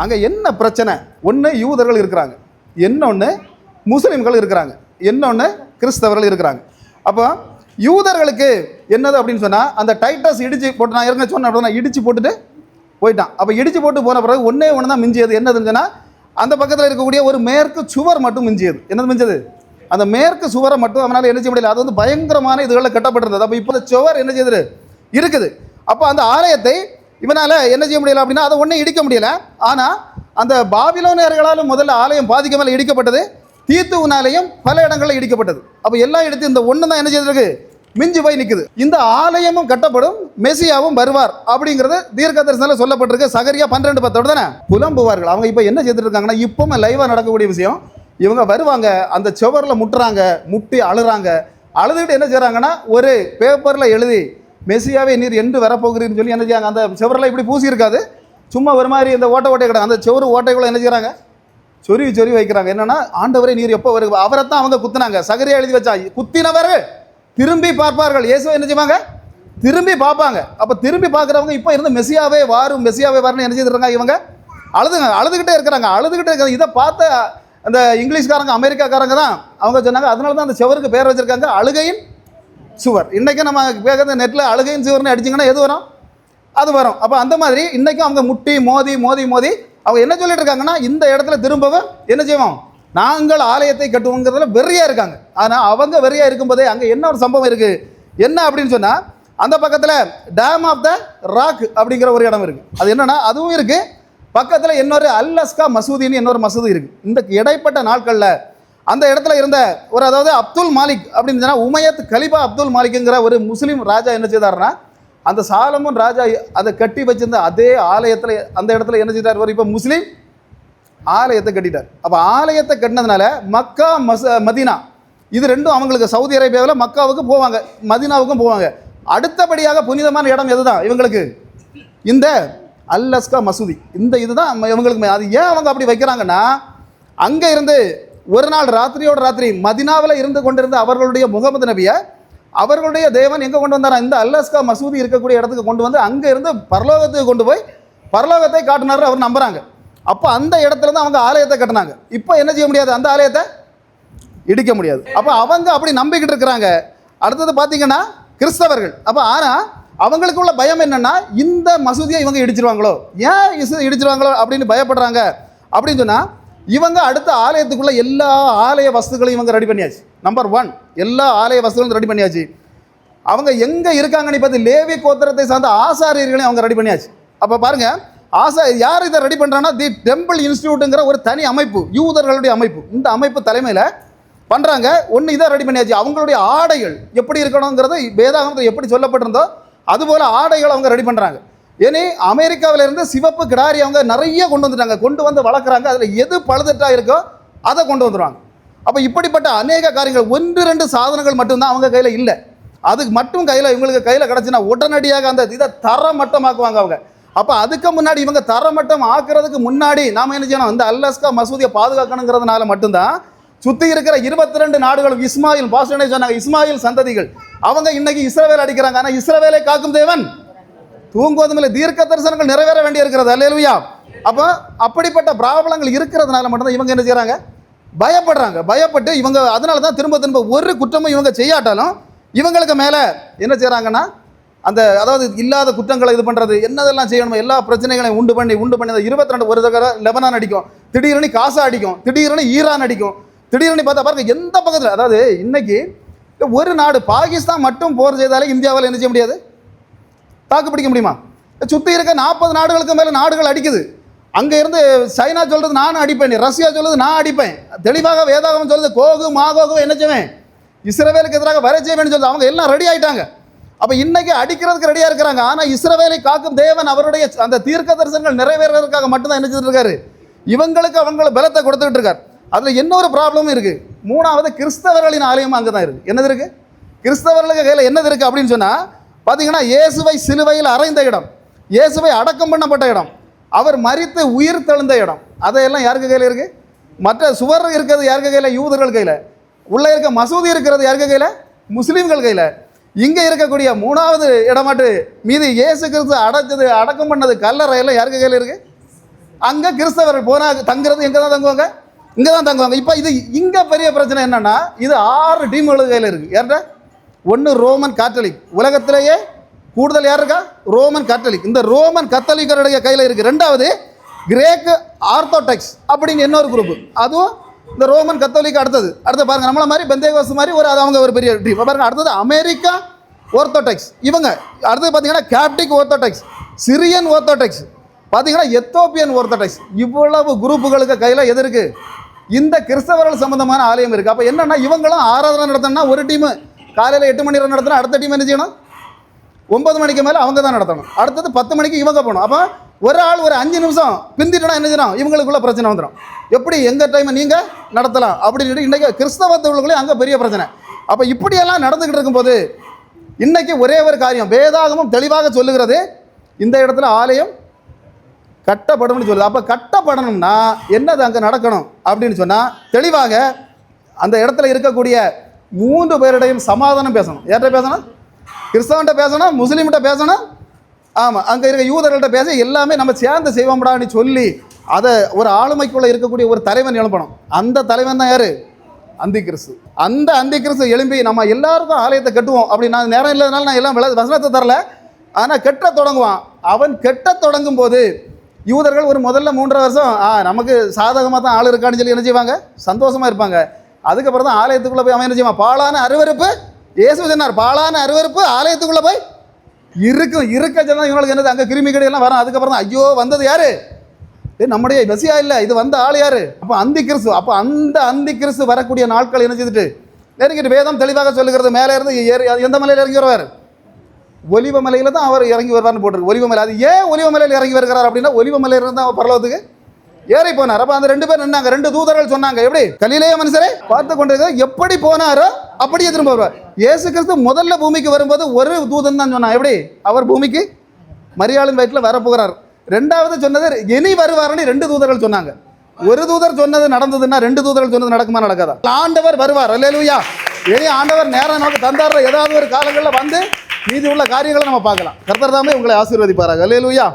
அங்கே என்ன பிரச்சனை? ஒன்று யூதர்கள் இருக்கிறாங்க. இன்னொன்று முஸ்லீம்கள் இருக்கிறாங்க. இன்னொன்று கிறிஸ்தவர்கள் இருக்கிறாங்க. அப்போ யூதர்களுக்கு என்னது அப்படின்னு சொன்னால் அந்த டைட்டஸ் இடிச்சு போட்டு நான் இறங்க சொன்னேன் நான் இடிச்சு போட்டுட்டு போயிட்டான். அப்போ இடிச்சு போட்டு போன பிறகு ஒன்றே ஒன்று தான் மிஞ்சியது. என்னதுன்னு சொன்னால் அந்த பக்கத்தில் இருக்கக்கூடிய ஒரு மேற்கு சுவர் மட்டும் மிஞ்சியது. என்னது மிஞ்சது? அந்த மேற்கு சுவரை மட்டும் அவனால் என்ன செய்ய முடியல. அது வந்து பயங்கரமான இதுகளில் கட்டப்பட்டிருந்தது. அப்போ இப்போ சுவர் என்ன செய்யுது? இருக்குது. அப்போ அந்த ஆலயத்தை இவனால் என்ன செய்ய முடியல அப்படின்னா அதை ஒன்றும் இடிக்க முடியல. ஆனால் அந்த பாபிலோனியர்களாலும் முதல்ல ஆலயம் பாதிக்காமல் இடிக்கப்பட்டது. தீத்துவனாலையும் பல இடங்களில் இடிக்கப்பட்டது. அப்போ எல்லா இடத்தையும் இந்த ஒன்று தான் என்ன செய்திருக்கு? மிஞ்சி போய் நிற்குது இந்த ஆலயமும் கட்டப்படும் மெசியாவும் வருவார் அப்படிங்கிறது தீர்க்க தரிசனத்தில் சொல்லப்பட்டிருக்கு. சகரியா பன்னிரெண்டு பத்தோடு தானே? புலம்புவார்கள். அவங்க இப்போ என்ன செய்துட்டு இருக்காங்கன்னா இப்பவும் லைவாக நடக்கக்கூடிய விஷயம் இவங்க வருவாங்க அந்த சுவரில் முட்டுறாங்க முட்டி அழுறாங்க. அழுதுகிட்டு என்ன செய்கிறாங்கன்னா ஒரு பேப்பரில் எழுதி மெஸ்ஸியாவே நீர் என்று வரப்போகிறீர்னு சொல்லி என்ன செய்யாங்க அந்த சுவரில் இப்படி பூசி இருக்காது சும்மா ஒரு மாதிரி இந்த ஓட்டை ஓட்டை கிடக்கு. அந்த சுவரு ஓட்டைக்குள்ள என்ன செய்கிறாங்க சொருவி சொருவி வைக்கிறாங்க. என்னன்னா ஆண்டவரை நீர் எப்போ வருக அவரை தான் அவங்க குத்துனாங்க. சகரியா எழுதி வச்சா குத்தினவர் திரும்பி பார்ப்பார்கள். இயேசுவை என்ன செய்வாங்க? திரும்பி பார்ப்பாங்க. அப்போ திரும்பி பார்க்குறவங்க இப்போ இருந்து மெஸ்ஸியாவே வாரும். மெஸ்ஸியாவே வரணும் என்ன செய்திருக்காங்க இவங்க? அழுதுங்க அழுதுகிட்டே இருக்கிறாங்க. அழுதுகிட்டே இருக்கிறாங்க. இதை பார்த்த அந்த இங்கிலீஷ்காரங்க அமெரிக்காக்காரங்க தான் அவங்க சொன்னாங்க. அதனால தான் அந்த சுவருக்கு பேர் வச்சுருக்காங்க. அழுகையின் சுவர். இன்றைக்கும் நம்ம கேட்குறது நெட்டில் அழுகையின் சுவர்னு அடிச்சிங்கன்னா எது வரும்? அது வரும். அப்போ அந்த மாதிரி இன்றைக்கும் அவங்க முட்டி மோதி மோதி மோதி அவங்க என்ன சொல்லிட்டு இருக்காங்கன்னா இந்த இடத்துல திரும்பவும் என்ன செய்வோம்? நாங்கள் ஆலயத்தை கட்டுவோங்கிறதுல வெறியாக இருக்காங்க. ஆனால் அவங்க வெறியாக இருக்கும்போதே அங்கே என்ன ஒரு சம்பவம் இருக்குது என்ன அப்படின்னு சொன்னால் அந்த பக்கத்தில் டேம் ஆஃப் த ராக் அப்படிங்கிற ஒரு இடம் இருக்குது அது என்னென்னா அதுவும் இருக்குது பக்கத்தில் இன்னொரு அல்லஸ்கா மசூதின்னு இன்னொரு மசூதி இருக்குது இந்த இடைப்பட்ட நாட்களில் அந்த இடத்துல இருந்த ஒரு அதாவது அப்துல் மாலிக் அப்படின்னு சொன்னால் உமையத் கலிபா அப்துல் மாலிக்குங்கிற ஒரு முஸ்லீம் ராஜா என்ன செய்தாருன்னா அந்த சாலமன் ராஜா அதை கட்டி வச்சிருந்த அதே ஆலயத்தில் அந்த இடத்துல என்ன செய்தார்? ஒரு இப்போ முஸ்லீம் ஆலயத்தை கட்டிட்டார். அப்போ ஆலயத்தை கட்டினதுனால மக்கா மச மதீனா இது ரெண்டும் அவங்களுக்கு சவுதி அரேபியாவில் மக்காவுக்கு போவாங்க மதீனாவுக்கும் போவாங்க. அடுத்தபடியாக புனிதமான இடம் எதுதான்? இவங்களுக்கு இந்த அல்லஸ்கா மசூதி. இந்த இதுதான் இவங்களுக்கு அது ஏன் அவங்க அப்படி வைக்கிறாங்கன்னா அங்கே இருந்து ஒரு நாள் ராத்திரியோட ராத்திரி மதினாவில் இருந்து கொண்டிருந்த அவர்களுடைய முகமது நபியை அவர்களுடைய தேவன் எங்கே கொண்டு வந்தாரா? இந்த அல்லஸ்கா மசூதி இருக்கக்கூடிய இடத்துக்கு கொண்டு வந்து அங்கே இருந்து பரலோகத்துக்கு கொண்டு போய் பரலோகத்தை காட்டினார் அவர் நம்புகிறாங்க அப்போ அந்த இடத்துல தான் அவங்க ஆலயத்தை கட்டினாங்க. இப்போ என்ன செய்ய முடியாது? அந்த ஆலயத்தை இடிக்க முடியாது. அப்போ அவங்க அப்படி நம்பிக்கிட்டு இருக்கிறாங்க. அடுத்தது பார்த்தீங்கன்னா கிறிஸ்தவர்கள். அப்போ ஆனால் அவங்களுக்கு உள்ள பயம் என்னென்னா இந்த மசூதியை இவங்க இடிச்சிருவாங்களோ? ஏன் இசு இடிச்சிருவாங்களோ அப்படின்னு பயப்படுறாங்க. அப்படின்னு சொன்னால் இவங்க அடுத்த ஆலயத்துக்குள்ள எல்லா ஆலய வசதிகளையும் இவங்க ரெடி பண்ணியாச்சு. நம்பர் ஒன் எல்லா ஆலய வஸ்துகளும் ரெடி பண்ணியாச்சு. அவங்க எங்கே இருக்காங்கன்னு பார்த்து லேவி கோத்திரத்தை சார்ந்த ஆசாரியர்களையும் அவங்க ரெடி பண்ணியாச்சு. அப்போ பாருங்க ஆசா யார் இதை ரெடி பண்ணுறாங்கன்னா தி டெம்பிள் இன்ஸ்டியூட்டுங்கிற ஒரு தனி அமைப்பு யூதர்களுடைய அமைப்பு. இந்த அமைப்பு தலைமையில் பண்ணுறாங்க ஒன்று இதை ரெடி பண்ணியாச்சு. அவங்களுடைய ஆடைகள் எப்படி இருக்கணுங்கிறது வேதாகமத்தில் எப்படி சொல்லப்பட்டிருந்தோ அதுபோல் ஆடைகள் அவங்க ரெடி பண்ணுறாங்க ஏனே அமெரிக்காவில இருந்து சிவப்பு கிடாரி அவங்க நிறைய கொண்டு வந்துட்டாங்க. கொண்டு வந்து வளர்க்குறாங்க. அதில் எது பழுதட்டாக இருக்கோ அதை கொண்டு வந்துடுவாங்க அப்போ இப்படிப்பட்ட அநேக காரியங்கள் ஒன்று ரெண்டு சாதனங்கள் மட்டும்தான் அவங்க கையில் இல்லை. அதுக்கு மட்டும் கையில் இவங்களுக்கு கையில் கிடச்சுன்னா உடனடியாக அந்த இதை தரமட்டமாக்குவாங்க அவங்க. அப்போ அதுக்கு முன்னாடி இவங்க தரமட்டம் ஆக்குறதுக்கு முன்னாடி நாம் என்ன செய்யணும்? இந்த அல்லஸ்கா மசூதியை பாதுகாக்கணுங்கிறதுனால மட்டும்தான் சுற்றி இருக்கிற இருபத்தி ரெண்டு நாடுகளும் இஸ்மாயில் பாஸ்டனே சொன்னாங்க இஸ்மாயில் சந்ததிகள். அவங்க இன்னைக்கு இஸ்ரவேல் அடிக்கிறாங்க. ஆனால் இஸ்ரவேலை காக்கும் தேவன் தூங்குவதும் இல்லை தீர்க்க தரிசனங்கள் நிறைவேற வேண்டி இருக்கிறது அல்லேலுயா. அப்போ அப்படிப்பட்ட பிராபலங்கள் இருக்கிறதுனால மட்டும்தான் இவங்க என்ன செய்கிறாங்க பயப்படுறாங்க. பயப்பட்டு இவங்க அதனால தான் திரும்ப திரும்ப ஒரு குற்றமும் இவங்க செய்யாட்டாலும் இவங்களுக்கு மேலே என்ன செய்கிறாங்கன்னா அந்த அதாவது இல்லாத குற்றங்களை இது பண்ணுறது என்னதெல்லாம் செய்யணுமோ எல்லா பிரச்சனைகளையும் உண்டு பண்ணி உண்டு பண்ணி இருபத்தி ரெண்டு ஒரு தடவை லெபனான் அடிக்கும் திடீர்னு காசா அடிக்கும் திடீர்னு ஈரான் அடிக்கும் திடீர்னு பார்த்தா பாருங்க எந்த பக்கத்தில் அதாவது இன்னைக்கு ஒரு நாடு பாகிஸ்தான் மட்டும் போர் செய்தாலே இந்தியாவில் என்ன செய்ய முடியாது? தாக்கு பிடிக்க முடியுமா? சுற்றி இருக்க நாற்பது நாடுகளுக்கு மேலே நாடுகள் அடிக்குது. அங்கே இருந்து சைனா சொல்கிறது நானும் அடிப்பேன் ரஷ்யா சொல்கிறது நான் அடிப்பேன். தெளிவாக வேதாகம் சொல்கிறது கோகு மாகோகு என்ன செய்வேன்? இஸ்ரவேலுக்கு எதிராக வர செய்வேன்னு சொல்லுது. அவங்க எல்லாம் ரெடி ஆயிட்டாங்க. அப்போ இன்றைக்கி அடிக்கிறதுக்கு ரெடியாக இருக்கிறாங்க. ஆனால் இஸ்ரவேலை காக்கும் தேவன் அவருடைய அந்த தீர்க்க தரிசனங்கள் நிறைவேறதுக்காக மட்டும்தான் என்ன செஞ்சுட்டு இருக்காரு இவங்களுக்கு அவங்கள பலத்தை கொடுத்துக்கிட்டு இருக்கார். அதில் இன்னொரு ப்ராப்ளமும் இருக்குது மூணாவது கிறிஸ்தவர்களின் ஆலயம் அங்கே தான் இருக்குது என்னது இருக்குது கிறிஸ்தவர்களுக்கு கையில் என்னது இருக்குது அப்படின்னு சொன்னால் பார்த்தீங்கன்னா இயேசுவை சிலுவையில் அறைந்த இடம் இயேசுவை அடக்கம் பண்ணப்பட்ட இடம் அவர் மறித்து உயிர் தெழுந்த இடம். அதையெல்லாம் யாருக்கு கையில் இருக்குது மற்ற சுவர் இருக்கிறது யாருக்கு கையில்? யூதர்கள் கையில். உள்ளே இருக்க மசூதி இருக்கிறது யாருக்கு கையில்? முஸ்லீம்கள் கையில். இங்கே இருக்கக்கூடிய மூணாவது இடமாட்டு மீது இயேசு கிறிஸ்து அடைச்சது அடக்கம் பண்ணது கல்லறையெல்லாம் யாருக்கு கையில் இருக்குது அங்கே கிறிஸ்தவர்கள் போனால் தங்குறது எங்கே தான் தங்குவாங்க? இங்கே தான் தங்குவாங்க. இப்போ இது இங்கே பெரிய பிரச்சனை என்னென்னா இது ஆறு டீம்களுக்கு கையில் இருக்குது யார்கிட்ட? ஒன்று ரோமன் கேத்தலிக். உலகத்திலேயே கூடுதல் யார் இருக்கா? Roman Catholic. இந்த ரோமன் கத்தலிக்கருடைய கையில் இருக்குது ரெண்டாவது கிரேக்கு ஆர்த்தோடெக்ஸ் அப்படின்னு இன்னொரு குரூப் அதுவும் இந்த ரோமன் கத்தோலிக் அடுத்தது. அடுத்து பாருங்க நம்மள மாதிரி பெந்தேகோஸ் மாதிரி ஒரு அது அவங்க ஒரு பெரிய டீம் பாருங்க அடுத்தது அமெரிக்கா ஓர்த்தோடெக்ஸ் இவங்க அடுத்தது பார்த்தீங்கன்னா கேப்டிக் ஓர்த்தோடெக்ஸ் சிரியன் ஓர்த்தோடெக்ஸ் பார்த்தீங்கன்னா எத்தோப்பியன் ஓர்த்தோடெக்ஸ் இவ்வளவு குரூப்புகளுக்கு கையில் எது இருக்குது இந்த கிறிஸ்தவர்கள் சம்பந்தமான ஆலயம் இருக்குது அப்போ என்னென்னா இவங்களும் ஆராதனை நடத்தினா ஒரு டீமு காலையில் எட்டு மணி நேரம் நடத்தினா அடுத்த டீம் என்ன செய்யணும்? ஒன்பது மணிக்கு மேலே அவங்க தான் நடத்தணும். அடுத்தது பத்து மணிக்கு இவங்க போகணும். அப்போ ஒரு ஆள் ஒரு அஞ்சு நிமிஷம் பிந்திட்டுனா என்ன செய்யணும்? இவங்களுக்குள்ள பிரச்சனை வந்துடும் எப்படி எங்கள் டைமை நீங்கள் நடத்தலாம்? அப்படின்னு இன்றைக்கி கிறிஸ்தவத்தவர்களுக்குள்ளே அங்கே பெரிய பிரச்சனை. அப்போ இப்படியெல்லாம் நடந்துக்கிட்டு இருக்கும்போது இன்றைக்கி ஒரே ஒரு காரியம். வேதாகமும் தெளிவாக சொல்லுகிறது இந்த இடத்துல ஆலயம் கட்டப்படணும்னு சொல்லுது. அப்போ கட்டப்படணும்னா என்னது அங்கே நடக்கணும்? அப்படின்னு சொன்னால் தெளிவாக அந்த இடத்துல இருக்கக்கூடிய மூன்று பேரிடையும் சமாதானம் பேசணும். யார்கிட்ட பேசணும்? கிறிஸ்தவன்கிட்ட பேசணும் முஸ்லீம்கிட்ட பேசணும். ஆமாம் அங்கே இருக்க யூதர்கள்ட்ட பேச எல்லாமே நம்ம சேர்ந்து செய்வோம்டான்னு சொல்லி அதை ஒரு ஆளுமைக்குள்ளே இருக்கக்கூடிய ஒரு தலைவன் எழுப்பணும். அந்த தலைவன் தான் யார்? அந்தி கிறிஸ்து அந்த அந்தி கிறிஸ்து எழும்பி நம்ம எல்லாருக்கும் ஆலயத்தை கட்டுவோம் அப்படி நான் நேரம் இல்லாதனால நான் எல்லாம் வசனத்தை தரல. ஆனால் கெட்ட தொடங்குவான். அவன் கெட்ட தொடங்கும் போது யூதர்கள் ஒரு முதல்ல மூன்றரை வருஷம் ஆ நமக்கு சாதகமாக தான் ஆள் இருக்கான்னு சொல்லி என்ன செய்வாங்க? சந்தோஷமாக இருப்பாங்க. அதுக்கப்புறம் தான் ஆலயத்துக்குள்ளே போய் அவன் என்ன செய்வான் பாலான அருவருப்பு. இயேசு சொன்னார் பாலான அருவருப்பு ஆலயத்துக்குள்ளே போய் இருக்கும் இருக்க சொன்னால் இவங்களுக்கு என்னது? அங்கே கிருமி கடையெல்லாம் வரும். அதுக்கப்புறம் தான் ஐயோ வந்தது யாரு? ஏ நம்முடைய மெசியா இல்லை இது வந்த ஆள் யாரு? அப்போ அந்தி கிறிஸ்து அப்போ அந்த அந்தி கிறிஸ்து வரக்கூடிய நாட்கள் என்ன செய்துட்டு? இறங்கிட்டு வேதம் தெளிவாக சொல்லுகிறது மேலே இருந்து ஏறி அது எந்த மலையில் இறங்கி வருவார்? ஒலிவ மலையில் தான் அவர் இறங்கி வருவார்னு போட்டிருக்கு. ஒலிவ மலை அது ஏன் ஒலிவ மலையில் இறங்கி வருகிறார் அப்படின்னா ஒலிவ மலையில இருந்து அவர் பரலோகத்துக்கு ஏறி போனார். அப்போ அந்த ரெண்டு பேர் நின்னாங்க. ரெண்டு தூதர்கள் சொன்னாங்க. எப்படி? கலிலேய மனுஷரே பார்த்து கொண்டிருக்க எப்படி போனாரோ அப்படியே திரும்ப வருவார். இயேசு கிறிஸ்து முதல்ல பூமிக்கு வரும்போது ஒரு தூதன் தான் சொன்னான். எப்படி? அவர் பூமிக்கு மரியாளின் வயிற்றில் வரப்போகிறார் ரெண்டாவது சொன்னது இனி வருவார்னு ரெண்டு தூதர்கள் சொன்னாங்க. ஒரு தூதர் சொன்னது நடந்ததுன்னா ரெண்டு தூதர்கள் சொன்னது நடக்குமா நடக்காதா? ஆண்டவர் வருவார். அல்லேலூயா. இனி ஆண்டவர் நேரம் நமக்கு தந்தார ஏதாவது ஒரு காலங்களில் வந்து மீதி உள்ள காரியங்களை நம்ம பார்க்கலாம். கர்த்தர் தாமே உங்களை ஆசீர்வதிப்பாராக. அல்லேலூயா.